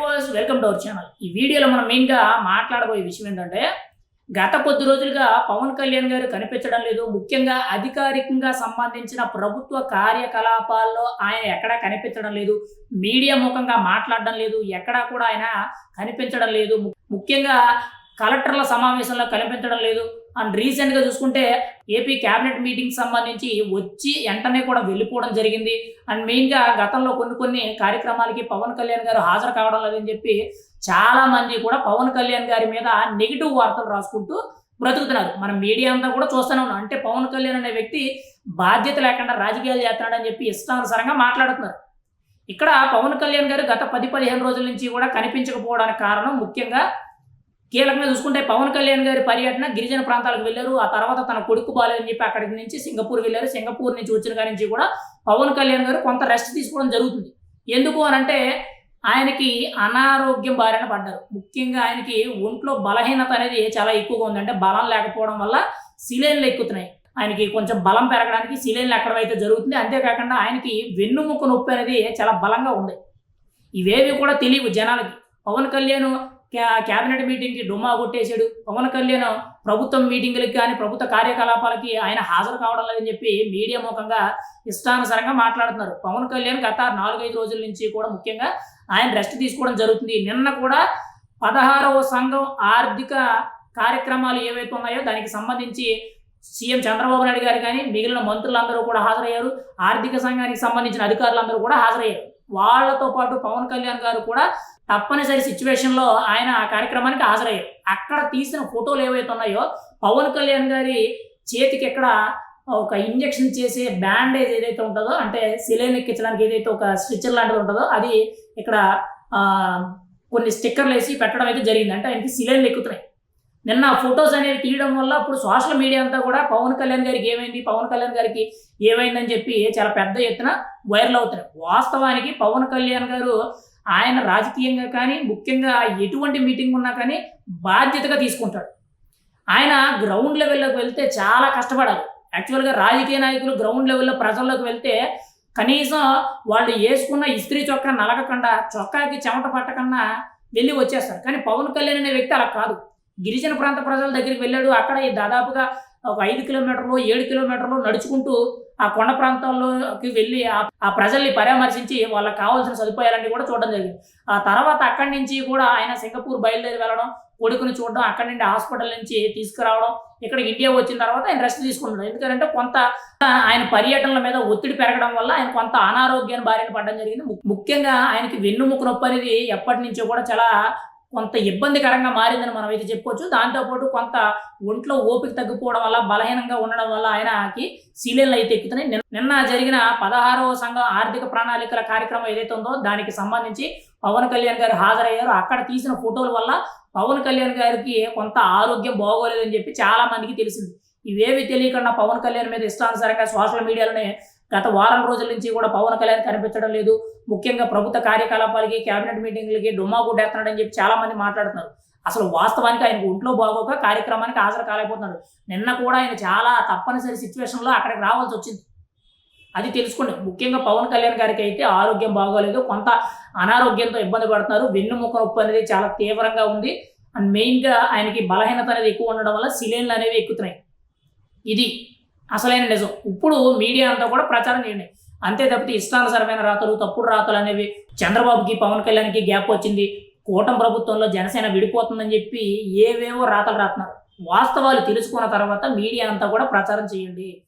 Boys welcome to our channel ఈ వీడియోలో మనం మెయిన్గా మాట్లాడబోయే విషయం ఏంటంటే గత కొద్ది రోజులుగా పవన్ కళ్యాణ్ గారు కనిపించడం లేదు. ముఖ్యంగా అధికారికంగా సంబంధించిన ప్రభుత్వ కార్యకలాపాల్లో ఆయన ఎక్కడా కనిపించడం లేదు. మీడియా ముఖంగా మాట్లాడడం లేదు. ఎక్కడా కూడా ఆయన కనిపించడం లేదు. ముఖ్యంగా కలెక్టర్ల సమావేశంలో కనిపించడం లేదు. అండ్ రీసెంట్గా చూసుకుంటే ఏపీ క్యాబినెట్ మీటింగ్ సంబంధించి వచ్చి వెంటనే కూడా వెళ్ళిపోవడం జరిగింది. అండ్ మెయిన్గా గతంలో కొన్ని కొన్ని కార్యక్రమాలకి పవన్ కళ్యాణ్ గారు హాజరు కావడం లేదని చెప్పి చాలామంది కూడా పవన్ కళ్యాణ్ గారి మీద నెగిటివ్ వార్తలు రాసుకుంటూ బ్రతుకుతున్నారు. మనం మీడియా అంతా కూడా చూస్తూనే ఉన్నాం. అంటే పవన్ కళ్యాణ్ అనే వ్యక్తి బాధ్యత లేకుండా రాజకీయాలు చేస్తున్నాడని చెప్పి ఇష్టానుసారంగా మాట్లాడుతున్నారు. ఇక్కడ పవన్ కళ్యాణ్ గారు గత పది పదిహేను రోజుల నుంచి కూడా కనిపించకపోవడానికి కారణం ముఖ్యంగా కీలకంగా చూసుకుంటే పవన్ కళ్యాణ్ గారి పర్యటన గిరిజన ప్రాంతాలకు వెళ్ళారు. ఆ తర్వాత తన కొడుకు బాలేదని చెప్పి అక్కడికి నుంచి సింగపూర్ వెళ్ళారు. సింగపూర్ నుంచి వచ్చిన కాడి నుంచి కూడా పవన్ కళ్యాణ్ గారు కొంత రెస్ట్ తీసుకోవడం జరుగుతుంది. ఎందుకు అని అంటే ఆయనకి అనారోగ్యం బారిన పడ్డారు. ముఖ్యంగా ఆయనకి ఒంట్లో బలహీనత అనేది చాలా ఎక్కువగా ఉంది. అంటే బలం లేకపోవడం వల్ల సిలేన్లు ఎక్కుతున్నాయి. ఆయనకి కొంచెం బలం పెరగడానికి సిలేన్లు ఎక్కడైతే అయితే జరుగుతుంది అంతేకాకుండా ఆయనకి వెన్నుముక్క నొప్పి అనేది చాలా బలంగా ఉంది. ఇవేవి కూడా తెలియవు జనాలకి. పవన్ కళ్యాణ్ క్యాబినెట్ మీటింగ్కి డుమా కొట్టేశాడు. పవన్ కళ్యాణ్ ప్రభుత్వం మీటింగులకి కానీ ప్రభుత్వ కార్యకలాపాలకి ఆయన హాజరు కావడం లేదని చెప్పి మీడియా ముఖంగా ఇష్టానుసారంగా మాట్లాడుతున్నారు. పవన్ కళ్యాణ్ గత నాలుగైదు రోజుల నుంచి కూడా ముఖ్యంగా ఆయన రెస్ట్ తీసుకోవడం జరుగుతుంది. నిన్న కూడా పదహారవ సంఘం ఆర్థిక కార్యక్రమాలు ఏవైతే ఉన్నాయో దానికి సంబంధించి సీఎం చంద్రబాబు నాయుడు గారు కానీ మిగిలిన మంత్రులందరూ కూడా హాజరయ్యారు. ఆర్థిక సంఘానికి సంబంధించిన అధికారులందరూ కూడా హాజరయ్యారు. వాళ్ళతో పాటు పవన్ కళ్యాణ్ గారు కూడా తప్పనిసరి సిచ్యువేషన్లో ఆయన ఆ కార్యక్రమానికి హాజరయ్యారు. అక్కడ తీసిన ఫోటోలు ఏవైతే ఉన్నాయో పవన్ కళ్యాణ్ గారి చేతికి ఎక్కడ ఒక ఇంజెక్షన్ చేసే బ్యాండేజ్ ఏదైతే ఉంటుందో అంటే సిలైన్ ఎక్కించడానికి ఏదైతే ఒక స్ట్రిచ్చర్ లాంటిది ఉంటుందో అది ఇక్కడ కొన్ని స్టిక్కర్లు వేసి పెట్టడం అయితే జరిగింది. అంటే ఆయనకి సిలైన్లు ఎక్కుతున్నాయి. నిన్న ఫొటోస్ అనేవి తీయడం వల్ల అప్పుడు సోషల్ మీడియా అంతా కూడా పవన్ కళ్యాణ్ గారికి ఏమైంది? పవన్ కళ్యాణ్ గారికి ఏమైందని చెప్పి చాలా పెద్ద ఎత్తున వైరల్ అవుతున్నాయి. వాస్తవానికి పవన్ కళ్యాణ్ గారు ఆయన రాజకీయంగా కానీ ముఖ్యంగా ఎటువంటి మీటింగ్ ఉన్నా కానీ బాధ్యతగా తీసుకుంటాడు. ఆయన గ్రౌండ్ లెవెల్లోకి వెళ్తే చాలా కష్టపడాలి. యాక్చువల్గా రాజకీయ నాయకులు గ్రౌండ్ లెవెల్లో ప్రజల్లోకి వెళ్తే కనీసం వాళ్ళు వేసుకున్న ఇస్త్రీ చొక్కా నలగకుండా చొక్కాకి చెమట పట్టకన్నా వెళ్ళి వచ్చేస్తారు. కానీ పవన్ కళ్యాణ్ అనే వ్యక్తి అలా కాదు. గిరిజన ప్రాంత ప్రజల దగ్గరికి వెళ్ళాడు. అక్కడ దాదాపుగా ఒక ఐదు కిలోమీటర్లు ఏడు కిలోమీటర్లు నడుచుకుంటూ ఆ కొండ ప్రాంతాల్లోకి వెళ్ళి ఆ- ప్రజల్ని పరామర్శించి వాళ్ళకి కావాల్సిన సదుపాయాలన్నీ కూడా చూడడం జరిగింది. ఆ తర్వాత అక్కడి నుంచి కూడా ఆయన సింగపూర్ బయలుదేరి వెళ్ళడం కొడుకుని చూడడం అక్కడి నుండి హాస్పిటల్ నుంచి తీసుకురావడం ఇక్కడ ఇండియా వచ్చిన తర్వాత ఆయన రెస్ట్ తీసుకుంటున్నాడు. ఎందుకంటే కొంత ఆయన పర్యటనల మీద ఒత్తిడి పెరగడం వల్ల ఆయన కొంత అనారోగ్యాన్ని బారిన పడడం జరిగింది. ముఖ్యంగా ఆయనకి వెన్నుముక నొప్పి అనేది ఎప్పటి నుంచో కూడా చాలా కొంత ఇబ్బందికరంగా మారిందని మనం అయితే చెప్పుకోవచ్చు దాంతోపాటు కొంత ఒంట్లో ఓపిక తగ్గిపోవడం వల్ల బలహీనంగా ఉండడం వల్ల ఆయనకి సీలియన్లు అయితే ఎక్కుతున్నాయి. నిన్న- జరిగిన పదహారవ సంఘం ఆర్థిక ప్రణాళికల కార్యక్రమం ఏదైతే ఉందో దానికి సంబంధించి పవన్ కళ్యాణ్ గారు హాజరయ్యారు. అక్కడ తీసిన ఫోటోల వల్ల పవన్ కళ్యాణ్ గారికి కొంత ఆరోగ్యం బాగోలేదని చెప్పి చాలా మందికి తెలిసింది. ఇవేవి తెలియకుండా పవన్ కళ్యాణ్ మీద ఇష్టానుసారంగా సోషల్ మీడియాలోనే గత వారం రోజుల నుంచి కూడా పవన్ కళ్యాణ్ కనిపించడం లేదు. ముఖ్యంగా ప్రభుత్వ కార్యకలాపాలకి కేబినెట్ మీటింగ్లకి డుమ్మా గుడ్డేస్తున్నాడని చెప్పి చాలా మంది మాట్లాడుతున్నారు. అసలు వాస్తవానికి ఆయనకు ఒంట్లో బాగోక కార్యక్రమానికి హాజరు కాలేకపోతున్నాడు నిన్న కూడా ఆయన చాలా తప్పనిసరి సిచ్యువేషన్లో అక్కడికి రావాల్సి వచ్చింది. అది తెలుసుకోండి ముఖ్యంగా పవన్ కళ్యాణ్ గారికి అయితే ఆరోగ్యం బాగోలేదు. కొంత అనారోగ్యంతో ఇబ్బంది పడుతున్నారు. వెన్నుముక నొప్పి అనేది చాలా తీవ్రంగా ఉంది. అండ్ మెయిన్గా ఆయనకి బలహీనత అనేది ఎక్కువ ఉండడం వల్ల సిలిండర్లు అనేవి ఎక్కుతున్నాయి. ఇది అసలైన నిజం. ఇప్పుడు మీడియా అంతా కూడా ప్రచారం చేయండి. అంతే తప్పితే ఇష్టానుసరమైన రాతలు తప్పుడు రాతలు అనేవి చంద్రబాబుకి పవన్ కళ్యాణ్కి గ్యాప్ వచ్చింది. కూటమి ప్రభుత్వంలో జనసేన విడిపోతుందని చెప్పి ఏవేవో రాతలు రాస్తున్నారు. వాస్తవాలు తెలుసుకున్న తర్వాత మీడియా అంతా కూడా ప్రచారం చేయండి.